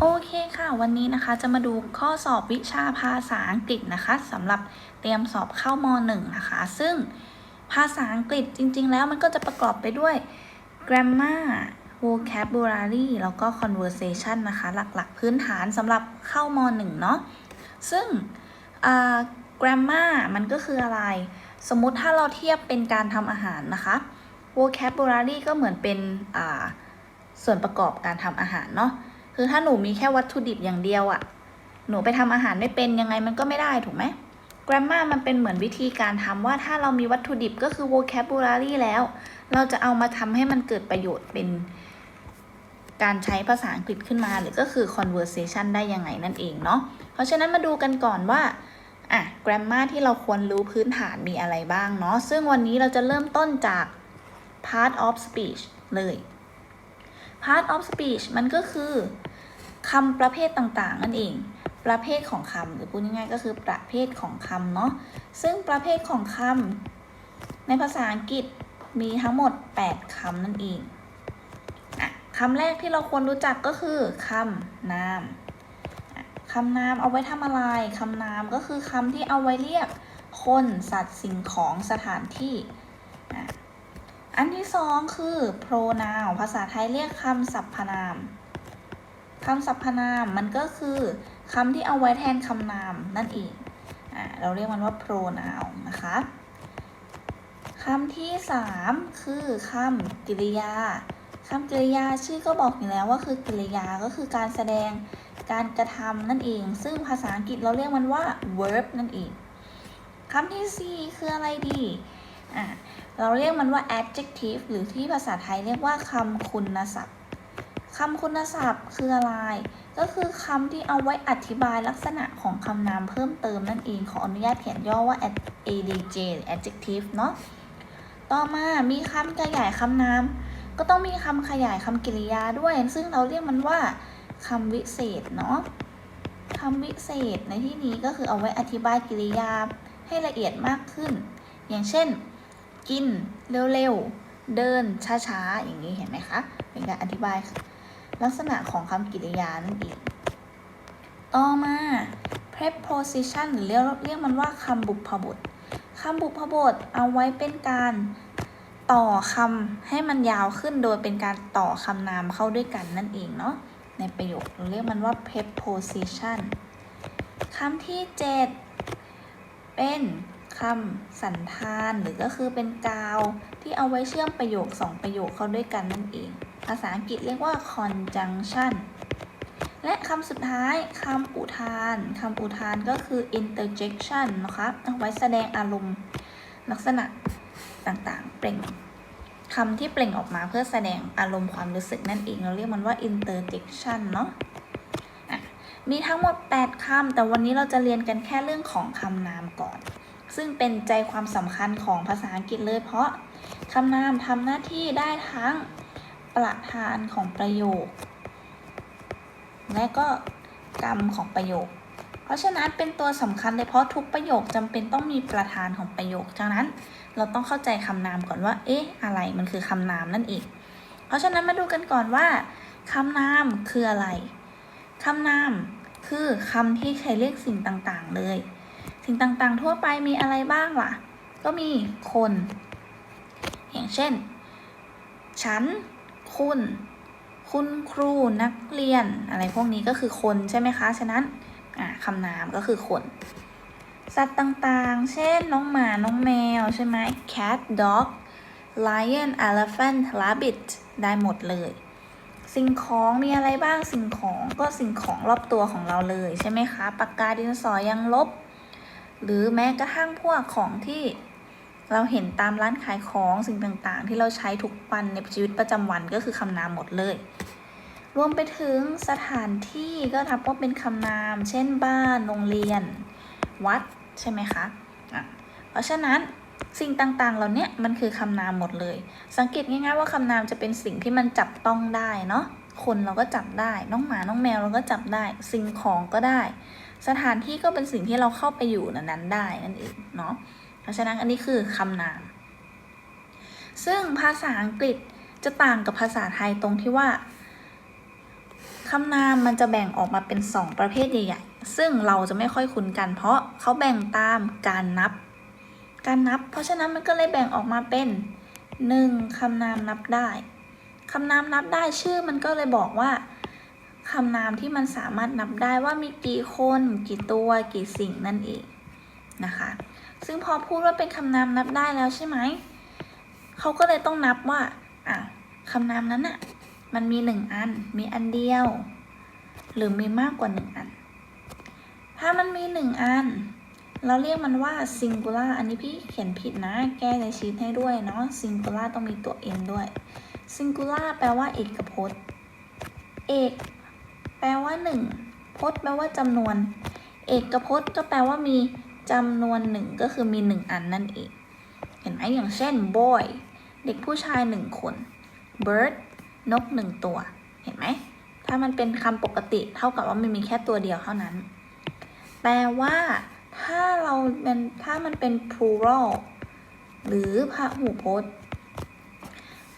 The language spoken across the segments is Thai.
โอเคค่ะ วันนี้นะคะจะมาดูข้อสอบวิชาภาษาอังกฤษนะคะสำหรับเตรียมสอบเข้ามหนึ่งนะคะ ซึ่งภาษาอังกฤษจริง ๆ แล้วมันก็จะประกอบไปด้วย grammar vocabulary แล้วก็ conversation นะคะ หลักๆ พื้นฐานสำหรับเข้ามหนึ่งเนาะซึ่ง grammar มันก็คืออะไร สมมุติถ้าเราเทียบเป็นการทำอาหารนะคะ vocabulary ก็เหมือนเป็นส่วนประกอบการทำอาหารเนาะ คือถ้าหนูมีแค่วัตถุดิบอย่างเดียวอะ่ะ หนูไปทำอาหารไม่เป็นยังไงมันก็ไม่ได้ถูกไหม grammar มันเป็นเหมือนวิธีการทำว่าถ้าเรามีวัตถุดิบก็คือ vocabulary แล้ว เราจะเอามาทำให้มันเกิดประโยชน์เป็นการใช้ภาษาอังกฤษขึ้นมาหรือก็คือ conversation ได้ยังไงนั่นเองเนาะ เพราะฉะนั้นมาดูกันก่อนว่า อะ grammar ที่เราควรรู้พื้นฐานมีอะไรบ้างเนาะ ซึ่งวันนี้เราจะเริ่มต้นจาก part of speech เลย part of speech มันก็คือ คำประเภทต่างๆนั่นเอง ประเภทของคำหรือพูดง่ายๆก็คือประเภทของคำเนาะซึ่งประเภทของคำในภาษาอังกฤษมีทั้งหมด 8คำนั่นเองอะคำแรกที่เราควรรู้จักก็คือคำนามคำนามเอาไว้ทำอะไรคำนามก็คือคำที่เอาไว้เรียกคนสัตว์สิ่งของสถานที่อันที่สองคือ pronoun ภาษาไทยเรียกคำสรรพนาม คำสรรพนามมันก็คือคำที่เอาไว้แทนคำนามนั่นเองอ่าเราเรียกมันว่า pronoun นะคะคำที่สามคือคำกริยาคำกริยาชื่อก็บอกอยู่แล้วว่าคือกริยาก็คือการแสดงการกระทำนั่นเอง ซึ่งภาษาอังกฤษเราเรียกมันว่า verb นั่นเองคำที่สี่คืออะไรดีอ่าเราเรียกมันว่า adjective หรือที่ภาษาไทยเรียกว่าคำคุณศัพท์ คำคุณศัพท์คืออะไร ก็คือคำที่เอาไว้อธิบายลักษณะของคำนามเพิ่มเติมนั่นเอง ขออนุญาตเขียนย่อว่า adj adjective เนาะ ต่อมา มีคำขยายคำนาม ก็ต้องมีคำขยายคำกริยาด้วย ซึ่งเราเรียกมันว่าคำวิเศษเนาะคำวิเศษในที่นี้ก็คือเอาไว้อธิบายกริยาให้ละเอียดมากขึ้น อย่างเช่น กินเร็วๆ เดินช้าๆ อย่างนี้เห็นไหมคะ เป็นการอธิบาย ลักษณะของคำกริยานั่นเอง ต่อมา preposition หรือเรียกเรียกมันว่าคำบุพบทคำบุพบทเอาไว้เป็นการต่อคำให้มันยาวขึ้นโดยเป็นการต่อคำนามเข้าด้วยกันนั่นเองเนาะในประโยคเราเรียกมันว่า preposition คำที่ 7 เป็น คำสันธานหรือก็คือเป็นกาวที่เอาไว้เชื่อมประโยคสองประโยคเข้าด้วยกันนั่นเอง ภาษาอังกฤษเรียกว่า conjunction และคำสุดท้ายคำอุทานคำอุทานก็คือ interjection นะคะเอาไว้แสดงอารมณ์ ลักษณะต่างๆ เปล่งคำที่เปล่งออกมาเพื่อแสดงอารมณ์ความรู้สึกนั่นเอง เราเรียกมันว่า interjection เนาะอะมีทั้งหมด 8 คำ แต่วันนี้เราจะเรียนกันแค่เรื่องของคำนามก่อน ซึ่งเป็นใจความสำคัญของภาษาอังกฤษเลย เพราะคำนามทำหน้าที่ได้ทั้งประธานของประโยค และก็กรรมของประโยค เพราะฉะนั้นเป็นตัวสำคัญเลยเพราะทุกประโยคจำเป็นต้องมีประธานของประโยคฉะนั้นเราต้องเข้าใจคำนามก่อนว่า เอ๊ะ อะไรมันคือคำนามนั่นเอง เพราะฉะนั้นมาดูกันก่อนว่าคำนามคืออะไร คำนามคือคำที่ใช้เรียกสิ่งต่างๆเลย สิ่งต่างๆ ทั่วไปมีอะไรบ้างล่ะ ก็มีคน อย่างเช่น ฉัน คุณ คุณครูนักเรียน อะไรพวกนี้ก็คือคนใช่ไหมคะ ฉะนั้นคำนามก็คือคน สัตว์ต่างๆ เช่น น้องหมา น้องแมวใช่ไหม cat dog lion elephant rabbit ได้หมดเลย สิ่งของมีอะไรบ้างสิ่งของก็สิ่งของรอบตัวของเราเลยใช่ไหมคะ ปากกาดินสอยังลบ หรือแม้กระทั่งพวกของที่เราเห็นตามร้านขายของสิ่งต่างๆ ที่เราใช้ทุกวันในชีวิตประจำวันก็คือคำนามหมดเลย รวมไปถึงสถานที่ก็ทับว่าเป็นคำนาม เช่นบ้านโรงเรียน วัดใช่ไหมคะะเพราะฉะนั้นสิ่งต่างๆ เหล่านี้มันคือคำนามหมดเลย สังเกตง่ายๆว่าคำนามจะเป็นสิ่งที่มันจับต้องได้เนาะคนเราก็จับได้ น้องหมาน้องแมวเราก็จับได้ สิ่งของก็ได้ สถานที่ก็เป็นสิ่งที่เราเข้าไปอยู่นั้นๆได้นั่นเองเนาะเพราะฉะนั้นอันนี้คือคำนาม ซึ่งภาษาอังกฤษจะต่างกับภาษาไทยตรงที่ว่าคำนามมันจะแบ่งออกมาเป็น 2 ประเภทใหญ่ๆ ซึ่งเราจะไม่ค่อยคุ้นกัน เพราะเขาแบ่งตามการนับ การนับ เพราะฉะนั้นมันก็เลยแบ่งออกมาเป็น 1คำนามนับได้คำนามนับได้ชื่อมันก็เลยบอกว่า คำนามที่มันสามารถนับได้ว่ามีกี่คน กี่ตัว กี่สิ่งนั่นเองนะคะ ซึ่งพอพูดว่าเป็นคำนามนับได้แล้วใช่ไหม เขาก็เลยต้องนับว่าอะคำนามนั้นอะมันมีหนึ่งอัน มีอันเดียว หรือมีมากกว่าหนึ่งอัน ถ้ามันมีหนึ่งอัน เราเรียกมันว่า singular อันนี้พี่เขียนผิดนะ แก้ในชีทให้ด้วยเนาะ singular ต้องมีตัว n ด้วย singular แปลว่าเอกพจน์ เอก แปลว่าหนึ่งพจน์แปลว่าจำนวน เอกพจน์ก็แปลว่ามีจำนวนหนึ่งก็คือมีหนึ่งอันนั่นเอง เห็นไหมอย่างเช่น boy เด็กผู้ชายหนึ่งคน bird นกหนึ่งตัว เห็นไหม ถ้ามันเป็นคำปกติเท่ากับว่ามันมีแค่ตัวเดียวเท่านั้น แต่ว่าถ้าเราเป็นถ้ามันเป็น plural หรือพหูพจน์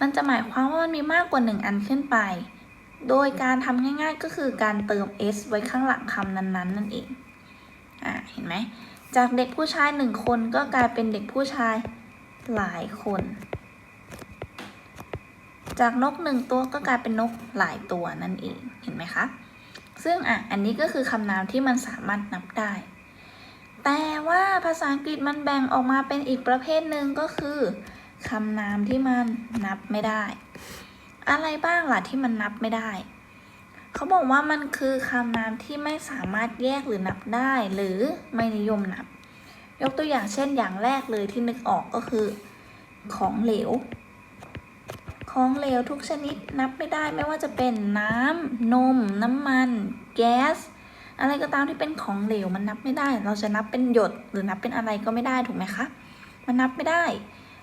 มันจะหมายความว่ามันมีมากกว่าหนึ่งอันขึ้นไป โดยการทำง่ายๆก็คือการเติม s ไว้ข้างหลังคำนั้นๆ นั่นเอง อ่า เห็นไหม จากเด็กผู้ชายหนึ่งคนก็กลายเป็นเด็กผู้ชายหลายคน จากนกหนึ่งตัวก็กลายเป็นนกหลายตัวนั่นเอง เห็นไหมคะ ซึ่งอะ อันนี้ก็คือคำนามที่มันสามารถนับได้ แต่ว่าภาษาอังกฤษมันแบ่งออกมาเป็นอีกประเภทหนึ่งก็คือคำนามที่มันนับไม่ได้ อะไรบ้างล่ะที่มันนับไม่ได้ เขาบอกว่ามันคือคำนามที่ไม่สามารถแยกหรือนับได้ หรือไม่นิยมนับ ยกตัวอย่างเช่นอย่างแรกเลยที่นึกออกก็คือ ของเหลว ของเหลวทุกชนิดนับไม่ได้ไม่ว่าจะเป็นน้ำนม น้ำมัน แก๊ส อะไรก็ตามที่เป็นของเหลวมันนับไม่ได้ เราจะนับเป็นหยดหรือนับเป็นอะไรก็ไม่ได้ถูกไหมคะ มันนับไม่ได้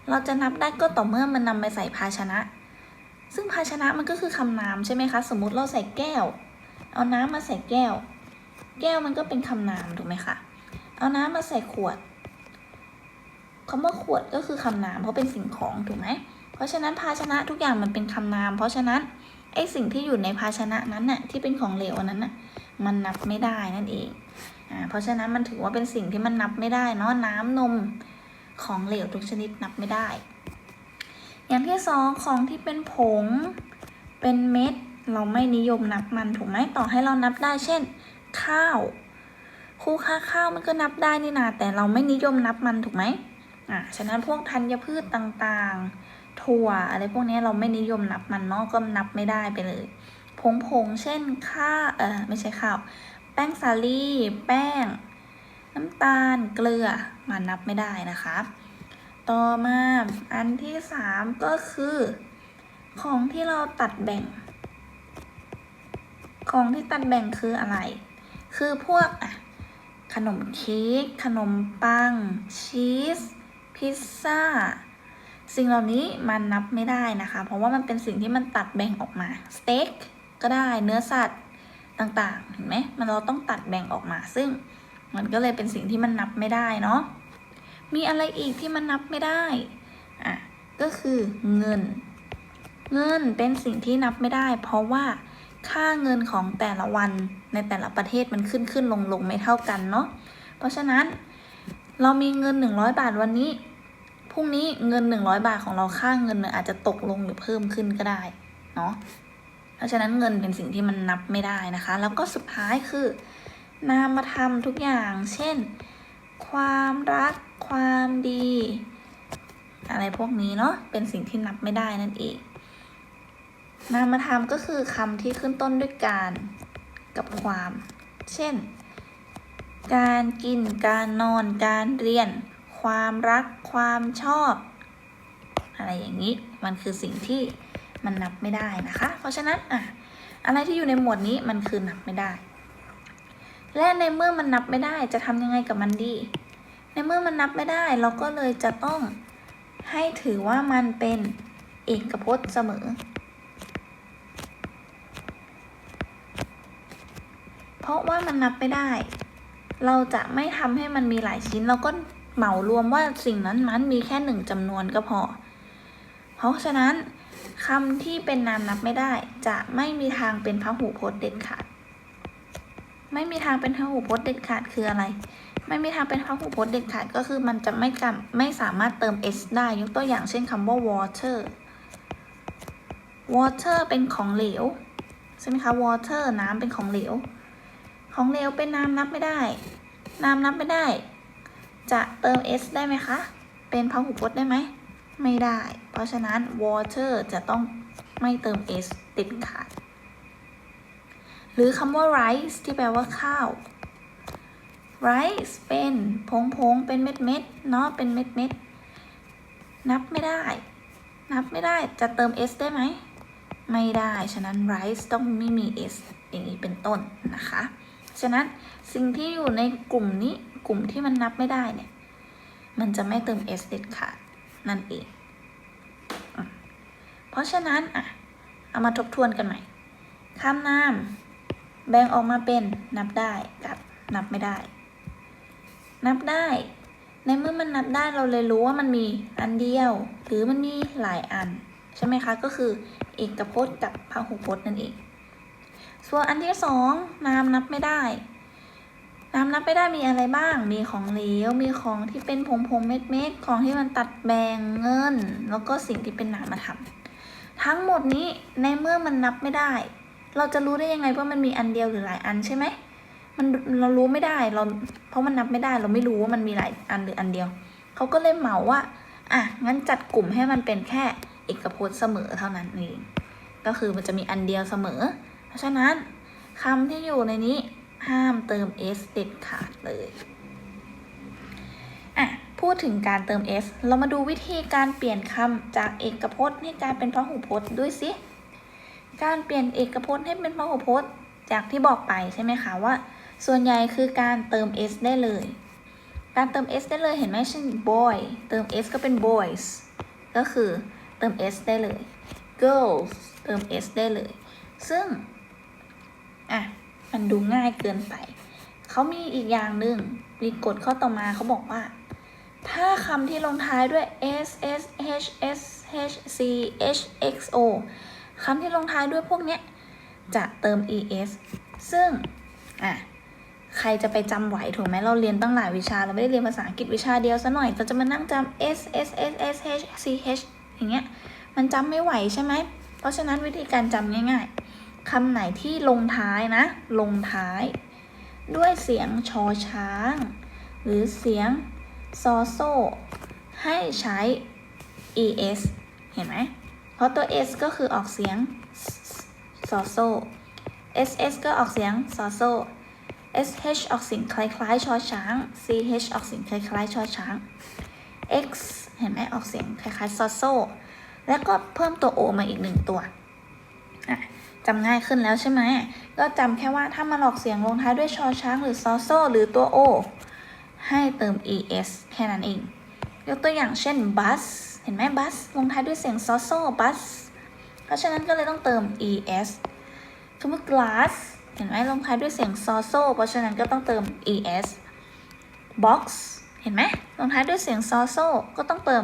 เราจะนับได้ก็ต่อเมื่อมันนำไปใส่ภาชนะ ซึ่งภาชนะมันก็คือคำนามใช่ไหมคะ สมมติเราใส่แก้ว เอาน้ำมาใส่แก้ว แก้วมันก็เป็นคำนามถูกไหมคะ เอาน้ำมาใส่ขวดคำว่าขวดก็คือคำนามเพราะเป็นสิ่งของถูกไหม เพราะฉะนั้นภาชนะทุกอย่างมันเป็นคำนาม เพราะฉะนั้นไอสิ่งที่อยู่ในภาชนะนั้นน่ะที่เป็นของเหลวอันนั้นน่ะมันนับไม่ได้นั่นเองอ่าเพราะฉะนั้นมันถือว่าเป็นสิ่งที่มันนับไม่ได้เนาะน้ำนมของเหลวทุกชนิดนับไม่ได้ อย่างที่สองของที่เป็นผง เป็นเม็ด เราไม่นิยมนับมันถูกไหมต่อให้เรานับได้เช่น ข้าวครูค่าข้าวมันก็นับได้นี่นาแต่เราไม่นิยมนับมันถูกไหมอ่าฉะนั้นพวกธัญพืชต่างๆ ถั่วอะไรพวกนี้เราไม่นิยมนับมันเนาะก็นับไม่ได้ไปเลย ผงผงๆเช่นข้าเออไม่ใช่ข้าว แป้งสาลี่ แป้ง น้ำตาลเกลือมันนับไม่ได้นะคะ ต่อมาอันที่สามก็คือ ของที่เราตัดแบ่ง ของที่ตัดแบ่งคืออะไร คือพวกอะขนมเค้กขนมปัง ชีส พิซซ่า สิ่งเหล่านี้มันนับไม่ได้นะคะ เพราะว่ามันเป็นสิ่งที่มันตัดแบ่งออกมา สเต็กก็ได้เนื้อสัตว์ต่างๆเห็นไหมมันเราต้องตัดแบ่งออกมา ซึ่งมันก็เลยเป็นสิ่งที่มันนับไม่ได้เนาะ มีอะไรอีกที่มันนับไม่ได้ อะ ก็คือเงิน เงินเป็นสิ่งที่นับไม่ได้ เพราะว่าค่าเงินของแต่ละวันในแต่ละประเทศมันขึ้นขึ้นลงลงไม่เท่ากันเนาะ เพราะฉะนั้นเรามีเงิน 100 บาทวันนี้ พรุ่งนี้เงิน 100 บาทของเราค่าเงินเนี่ยอาจจะตกลงหรือเพิ่มขึ้นก็ได้เนาะ เพราะฉะนั้นเงินเป็นสิ่งที่มันนับไม่ได้นะคะ แล้วก็สุดท้ายคือ นามธรรมทุกอย่าง เช่น ความรัก ความดี อะไรพวกนี้เนาะเป็นสิ่งที่นับไม่ได้นั่นเอง นามธรรมก็คือคำที่ขึ้นต้นด้วยการกับความ เช่น การกิน การนอน การเรียน ความรัก ความชอบ อะไรอย่างนี้ มันคือสิ่งที่มันนับไม่ได้นะคะ เพราะฉะนั้นอะอะไรที่อยู่ในหมวดนี้มันคือนับไม่ได้ และในเมื่อมันนับไม่ได้จะทำยังไงกับมันดี ในเมื่อมันนับไม่ได้เราก็เลยจะต้องให้ถือว่ามันเป็นเอกพจน์เสมอ เพราะว่ามันนับไม่ได้ เราจะไม่ทำให้มันมีหลายชิ้น เราก็เหมารวมว่าสิ่งนั้นมันมีแค่หนึ่งจำนวนก็พอ เพราะฉะนั้นคำที่เป็นนามนับไม่ได้ จะไม่มีทางเป็นพหูพจน์เด็ดขาด ไม่มีทางเป็นพหูพจน์เด็ดขาดคืออะไร ไม่มีทางเป็นพหูพจน์เด็ดขาดก็คือมันจะไม่กำไม่สามารถเติม s ได้ ยกตัวอย่างเช่นคำว่า water water เป็นของเหลวใช่ไหมคะ water น้ำเป็นของเหลว ของเหลวเป็นน้ำนับไม่ได้ น้ำนับไม่ได้ จะเติม s ได้ไหมคะ เป็นพหูพจน์ได้ไหม ไม่ได้ เพราะฉะนั้น water จะต้องไม่เติม s ติดขาด หรือคำว่า rice ที่แปลว่าข้าว rice เป็นพงพงๆเป็นเม็ดเม็ดๆเนาะเป็นเม็ดเม็ดๆนับไม่ได้ นับไม่ได้จะเติม s ได้ไหม ไม่ได้ ฉะนั้น rice ต้องไม่มี s อย่างนี้เป็นต้นนะคะ ฉะนั้นสิ่งที่อยู่ในกลุ่มนี้กลุ่มที่มันนับไม่ได้เนี่ย มันจะไม่เติม s เด็ดขาดนั่นเองอเพราะฉะนั้นอะเอามาทบทวนกันใหม่คำนาม แบ่งออกมาเป็นนับได้กับนับไม่ได้ นับได้ ในเมื่อมันนับได้เราเลยรู้ว่ามันมีอันเดียว หรือมันมีหลายอัน ใช่ไหมคะ ก็คือเอกพจน์กับพหุพจน์นั่นเอง ส่วนอันที่สองนามนับไม่ได้นามนับไม่ได้มีอะไรบ้าง มีของเหลว มีของที่เป็นผงผงเม็ดเม็ดของที่มันตัดแบ่งเงิน แล้วก็สิ่งที่เป็นนามธรรมทั้งหมดนี้ในเมื่อมันนับไม่ได้ เราจะรู้ได้ยังไงว่ามันมีอันเดียวหรือหลายอันใช่ไหมมันเรารู้ไม่ได้เราเพราะมันนับไม่ได้เราไม่รู้ว่ามันมีหลายอันหรืออันเดียว เขาก็เลยเหมาว่าอะงั้นจัดกลุ่มให้มันเป็นแค่เอกพจน์เสมอเท่านั้นเองก็คือมันจะมีอันเดียวเสมอ เพราะฉะนั้นคำที่อยู่ในนี้ห้ามเติม s เด็ดขาดเลยอะพูดถึงการเติม s เรามาดูวิธีการเปลี่ยนคำจากเอกพจน์ให้กลายเป็นพหูพจน์ด้วยสิ การเปลี่ยนเอกพจน์ให้เป็นพหูพจน์ จากที่บอกไปใช่ไหมคะว่า ส่วนใหญ่คือการเติม s ได้เลย การเติม s ได้เลยเห็นไหมเช่น boy เติม s ก็เป็น boys ก็คือเติม s ได้เลย girls เติม s ได้เลย ซึ่ง อะ มันดูง่ายเกินไป เขามีอีกอย่างหนึ่งมีกฎข้อต่อมาเขาบอกว่า ถ้าคำที่ลงท้ายด้วย s s h s h c h x o คำที่ลงท้ายด้วยพวกเนี้ยจะเติม es ซึ่งอะใครจะไปจำไหวถูกไหมเราเรียนตั้งหลายวิชา เราไม่ได้เรียนภาษาอังกฤษวิชาเดียวซะหน่อย เราจะมานั่งจำ s s s s h c h อย่างเงี้ย มันจำไม่ไหวใช่ไหม เพราะฉะนั้นวิธีการจำง่ายๆคำไหนที่ลงท้ายนะ ลงท้าย ด้วยเสียงชอช้าง หรือเสียงซอโซให้ใช้ es เห็นไหม เพราะตัว s ก็คือออกเสียงซอโซ ss ก็ออกเสียงซอโซ sh ออกเสียงคล้ายๆชอช้าง ch ออกเสียงคล้ายๆชอช้าง x เห็นไหมออกเสียงคล้ายๆซอโซ แล้วก็เพิ่มตัว o มาอีกหนึ่งตัวจำง่ายขึ้นแล้วใช่ไหม ก็จำแค่ว่าถ้ามันออกเสียงลงท้ายด้วยชอช้างหรือซอโซหรือตัว o ให้เติม es แค่นั้นเอง ยกตัวอย่างเช่น bus เห็นไหม bus ลงท้ายด้วยเสียงซอโซ bus เพราะฉะนั้นก็เลยต้องเติม es คำว่า glass เห็นไหมลงท้ายด้วยเสียงซอโซเพราะฉะนั้นก็ต้องเติม es box เห็นไหมลงท้ายด้วยเสียงซอโซก็ต้องเติม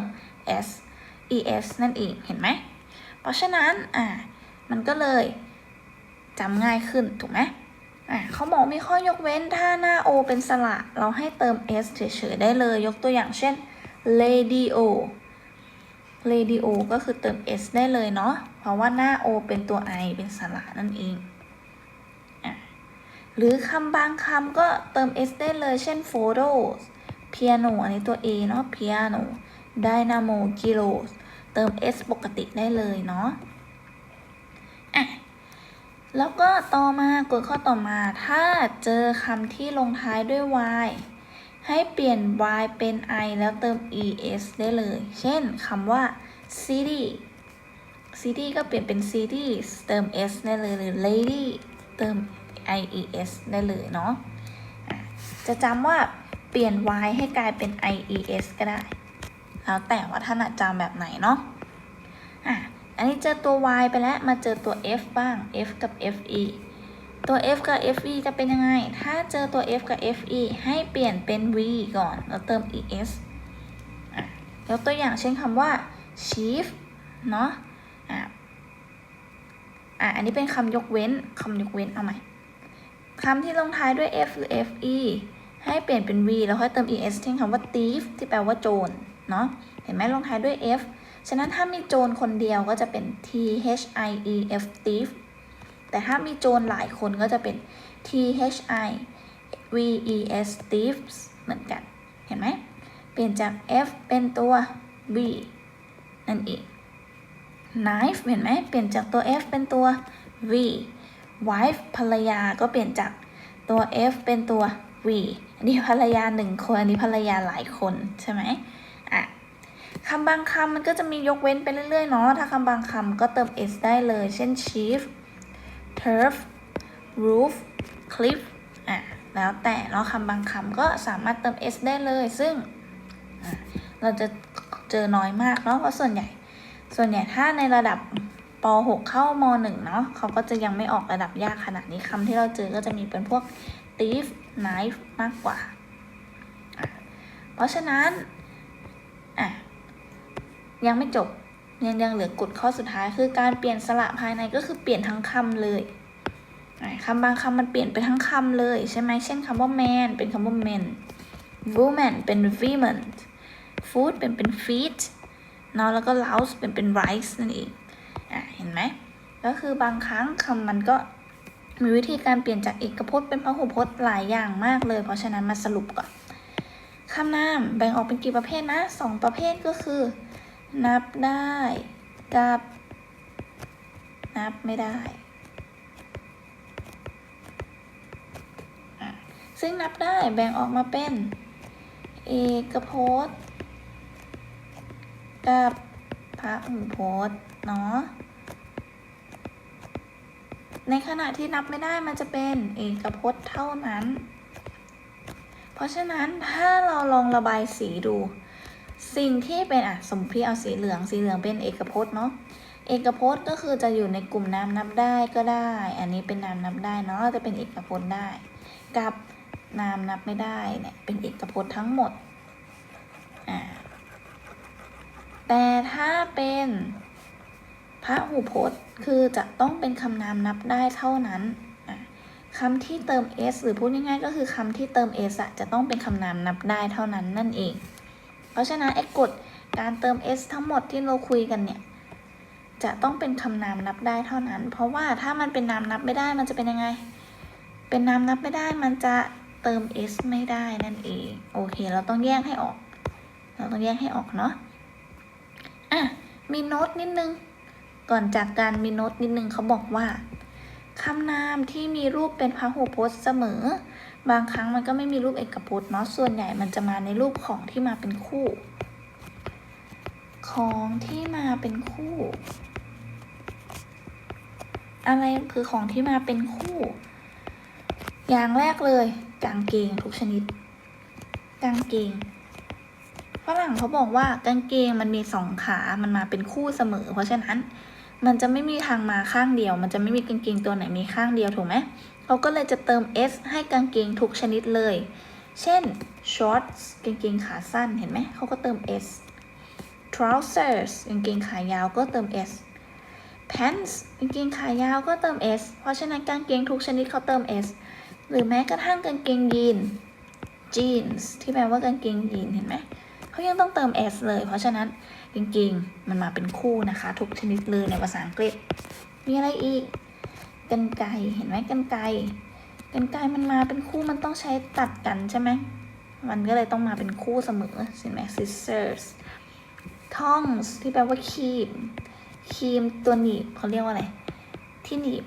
s es นั่นเองเห็นไหมเพราะฉะนั้นอ่ามันก็เลยจำง่ายขึ้นถูกไหมอ่าเขาบอกมีข้อยกเว้นถ้าหน้า o เป็นสระเราให้เติม s เฉยๆได้เลยยกตัวอย่างเช่น radio radio ก็คือเติม s ได้เลยเนาะ เพราะว่าหน้า o เป็นตัว i เป็นสระนั่นเอง หรือคำบางคำก็เติม s ได้เลย เช่น photo piano อันนี้ตัว a เนาะ piano dynamo kilo เติม s ปกติได้เลยเนาะอะแล้วก็ต่อมากฎข้อต่อมา ถ้าเจอคำที่ลงท้ายด้วย y ให้เปลี่ยน y เป็น i แล้วเติม es ได้เลย เช่นคำว่า city city ก็เปลี่ยนเป็น cities เติม s ได้เลยหรือ lady เติม ies ได้เลยเนาะ จะจำว่าเปลี่ยน y ให้กลายเป็น ies ก็ได้ แล้วแต่ว่าถนัดจำแบบไหนเนาะ อะ อันนี้เจอตัว y ไปแล้ว มาเจอตัว f บ้าง f กับ fe ตัว f กับ fe จะเป็นยังไง ถ้าเจอตัว f กับ fe ให้เปลี่ยนเป็น v ก่อนแล้วเติม es อะยกตัวอย่างเช่นคำว่า chief เนาะอะอะ อันนี้เป็นคำยกเว้นคำยกเว้น เอาใหม่คำที่ลงท้ายด้วย f หรือ fe ให้เปลี่ยนเป็น v แล้วค่อยเติม es เช่นคำว่า thief ที่แปลว่าโจร เนาะเห็นไหมลงท้ายด้วย f ฉะนั้นถ้ามีโจรคนเดียวก็จะเป็น t h i e f thief แต่ถ้ามีโจรหลายคนก็จะเป็น t h i v e s thieves เหมือนกัน เห็นไหม เปลี่ยนจาก f เป็นตัว v นั่นเอง knife เห็นไหม เปลี่ยนจากตัว f เป็นตัว v wife ภรรยาก็เปลี่ยนจากตัว f เป็นตัว v อันนี้ภรรยาหนึ่งคน อันนี้ภรรยาหลายคนใช่ไหมอะคำบางคำมันก็จะมียกเว้นไปเรื่อยๆเนาะ ถ้าคำบางคำก็เติม s ได้เลย เช่น chief turf roof cliff อะแล้วแต่เนาะคำบางคำก็สามารถเติม s ได้เลย ซึ่งเราจะเจอน้อยมากเนาะเพราะส่วนใหญ่ ส่วนใหญ่ถ้าในระดับป .6 เข้าม .1 เนาะเขาก็จะยังไม่ออกระดับยากขนาดนี้คำที่เราเจอก็จะมีเป็นพวก thief knife มากกว่า เพราะฉะนั้น อะ ยังไม่จบ ยังยังเหลือกฎข้อสุดท้ายคือการเปลี่ยนสระภายในก็คือเปลี่ยนทั้งคำเลยคำบางคำมันเปลี่ยนไปทั้งคำเลยใช่ไหมเช่นคำว่า man เป็นคำว่า men woman เป็น women food เป็นเป็น feet เนาะแล้วก็ louse เป็นเป็น rice นั่นเองอะเห็นไหมก็คือบางครั้งคำมันก็มีวิธีการเปลี่ยนจากเอกพจน์เป็นพหูพจน์หลายอย่างมากเลย เพราะฉะนั้นมาสรุปก่อนคำนามแบ่งออกเป็นกี่ประเภทนะสองประเภทก็คือ นับได้กับ นับไม่ได้ ซึ่งนับได้แบ่งออกมาเป็น เอกพจน์ กับพระหูพจน์เนาะในขณะที่นับไม่ได้มันจะเป็นเอกพจน์เท่านั้น เพราะฉะนั้นถ้าเราลองระบายสีดู สิ่งที่เป็นอะสมมติพี่เอาสีเหลืองสีเหลืองเป็นเอกพจน์เนาะเอกพจน์ก็คือจะอยู่ในกลุ่มนามนับได้ก็ได้ อันนี้เป็นนามนับได้เนาะจะเป็นเอกพจน์ได้ กับนามนับไม่ได้เนี่ยเป็นเอกพจน์ทั้งหมดอ่าแต่ถ้าเป็นพระหูพจน์คือจะต้องเป็นคำนามนับได้เท่านั้นคำที่เติม s หรือพูดง่ายๆก็คือคำที่เติม s อะจะต้องเป็นคำนามนับได้เท่านั้นนั่นเอง เพราะฉะนั้นไอ้กฎการเติม s ทั้งหมดที่เราคุยกันเนี่ย จะต้องเป็นคำนามนับได้เท่านั้น เพราะว่าถ้ามันเป็นนามนับไม่ได้มันจะเป็นยังไง เป็นนามนับไม่ได้มันจะเติม s ไม่ได้นั่นเอง โอเค เราต้องแยกให้ออก เราต้องแยกให้ออกเนาะ อะ มีโน้ตนิดนึง ก่อนจากการมีโน้ตนิดนึงเขาบอกว่าคำนามที่มีรูปเป็นพหูพจน์เสมอ บางครั้งมันก็ไม่มีรูปเอกพจน์เนาะส่วนใหญ่มันจะมาในรูปของที่มาเป็นคู่ ของที่มาเป็นคู่ อะไรคือของที่มาเป็นคู่ อย่างแรกเลยกางเกงทุกชนิด กางเกงฝรั่งเขาบอกว่ากางเกงมันมีสองขา มันมาเป็นคู่เสมอ เพราะฉะนั้น มันจะไม่มีทางมาข้างเดียว มันจะไม่มีกางเกงตัวไหนมีข้างเดียวถูกไหม เขาก็เลยจะเติม s ให้กางเกงทุกชนิดเลย เช่น shorts กางเกงขาสั้นเห็นไหมเขาก็เติม s trousers กางเกงขายาวก็เติม s pants กางเกงขายาวก็เติม s เพราะฉะนั้นกางเกงทุกชนิดเขาเติม s หรือแม้กระทั่งกางเกงยีน jeans ที่แปลว่ากางเกงยีนเห็นไหมเขายังต้องเติม s เลย เพราะฉะนั้นกางเกงมันมาเป็นคู่นะคะ ทุกชนิดเลยในภาษาอังกฤษ มีอะไรอีก กันไกเห็นไหมกันไกกันไกมันมาเป็นคู่มันต้องใช้ตัดกันใช่ไหมมันก็เลยต้องมาเป็นคู่เสมอเห็นไหม scissors tongs ที่แปลว่าครีมครีมตัวหนีบเขาเรียกว่าอะไร ที่หนีบ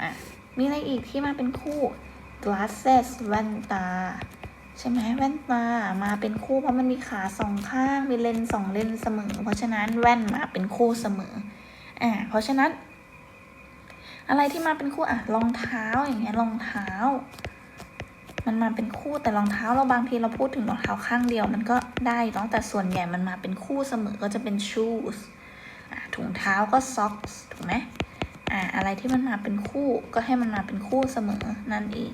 อะมีอะไรอีกที่มาเป็นคู่ glasses แว่นตา ใช่ไหมแว่นตามาเป็นคู่เพราะมันมีขาสองข้างมีเลนส์สองเลนส์เสมอ เพราะฉะนั้นแว่นมาเป็นคู่เสมออ่าเพราะฉะนั้น อะไรที่มาเป็นคู่อะรองเท้าอย่างเงี้ยรองเท้า มันมาเป็นคู่แต่รองเท้าเราบางทีเราพูดถึงรองเท้าข้างเดียว มันก็ได้เนาะแต่ส่วนใหญ่มันมาเป็นคู่เสมอก็จะเป็น shoes ถุงเท้าก็ socks ถูกไหมอ่าอะไรที่มันมาเป็นคู่ก็ให้มันมาเป็นคู่เสมอนั่นเอง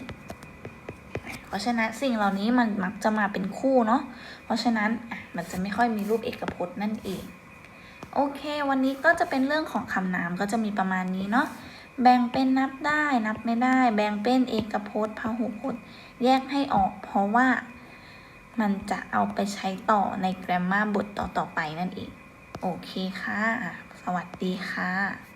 เพราะฉะนั้นสิ่งเหล่านี้มันมักจะมาเป็นคู่เนาะเพราะฉะนั้นอะมันจะไม่ค่อยมีรูปเอกพจน์นั่นเอง โอเค วันนี้ก็จะเป็นเรื่องของคำนามก็จะมีประมาณนี้เนาะ แบ่งเป็นนับได้นับไม่ได้ แบ่งเป็นเอกพจน์พหุพจน์ แยกให้ออก เพราะว่ามันจะเอาไปใช้ต่อในแกรมมาบทต่อๆไปนั่นเอง โอเคค่ะ สวัสดีค่ะ